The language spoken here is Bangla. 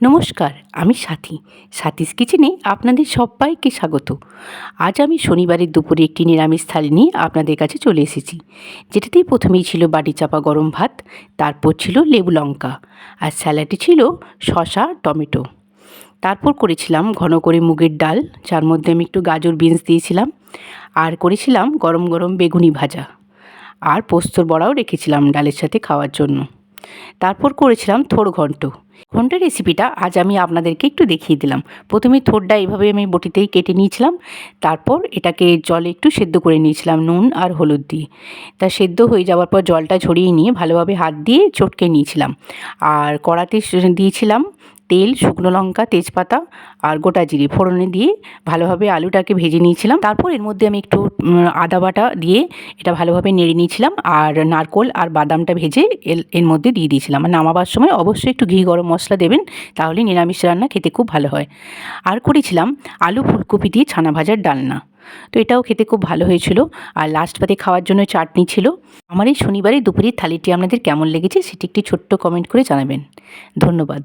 নমস্কার, আমি সাথী। সাথীস কিচেনে আপনাদের সবাইকে স্বাগত। আজ আমি শনিবারের দুপুরে একটি নিরামিষ থালি নিয়ে আপনাদের কাছে চলে এসেছি। যেটাতেই প্রথমেই ছিল বাটি চাপা গরম ভাত, তারপর ছিল লেবু লঙ্কা, আর স্যালাডে ছিল শশা টমেটো। তারপর করেছিলাম ঘন করে মুগের ডাল, যার মধ্যে আমি একটু গাজর বিনস দিয়েছিলাম, আর করেছিলাম গরম গরম বেগুনি ভাজা, আর পোস্তর বড়াও রেখেছিলাম ডালের সাথে খাওয়ার জন্য। তারপর করেছিলাম থোড় ঘন্ট। ঘন্টের রেসিপিটা আজ আমি আপনাদেরকে একটু দেখিয়ে দিলাম। প্রথমে থোড়টা এইভাবে আমি বটিতেই কেটে নিয়েছিলাম। তারপর এটাকে জলে একটু সেদ্ধ করে নিয়েছিলাম, নুন আর হলুদ দিয়ে। তা সেদ্ধ হয়ে যাওয়ার পর জলটা ঝরিয়ে নিয়ে ভালোভাবে হাত দিয়ে চটকে নিয়েছিলাম। আর কড়াতে দিয়েছিলাম তেল, শুকনো লঙ্কা, তেজপাতা আর গোটা জিরে ফোড়নে দিয়ে ভালোভাবে আলুটাকে ভেজে নিয়েছিলাম। তারপর এর মধ্যে আমি একটু আদা বাটা দিয়ে এটা ভালোভাবে নেড়ে নিয়েছিলাম। আর নারকোল আর বাদামটা ভেজে এর মধ্যে দিয়ে দিয়েছিলাম। আর নামাবার সময় অবশ্যই একটু ঘি গরম মশলা দেবেন, তাহলে নিরামিষ রান্না খেতে খুব ভালো হয়। আর করেছিলাম আলু ফুলকপি দিয়ে ছানা ভাজার ডালনা। তো এটাও খেতে খুব ভালো হয়েছিল। আর লাস্ট পাতে খাওয়ার জন্য চাটনি ছিল। আমার এই শনিবারে দুপুরের থালিটি আপনাদের কেমন লেগেছে, সেটি একটি ছোট্ট কমেন্ট করে জানাবেন। ধন্যবাদ।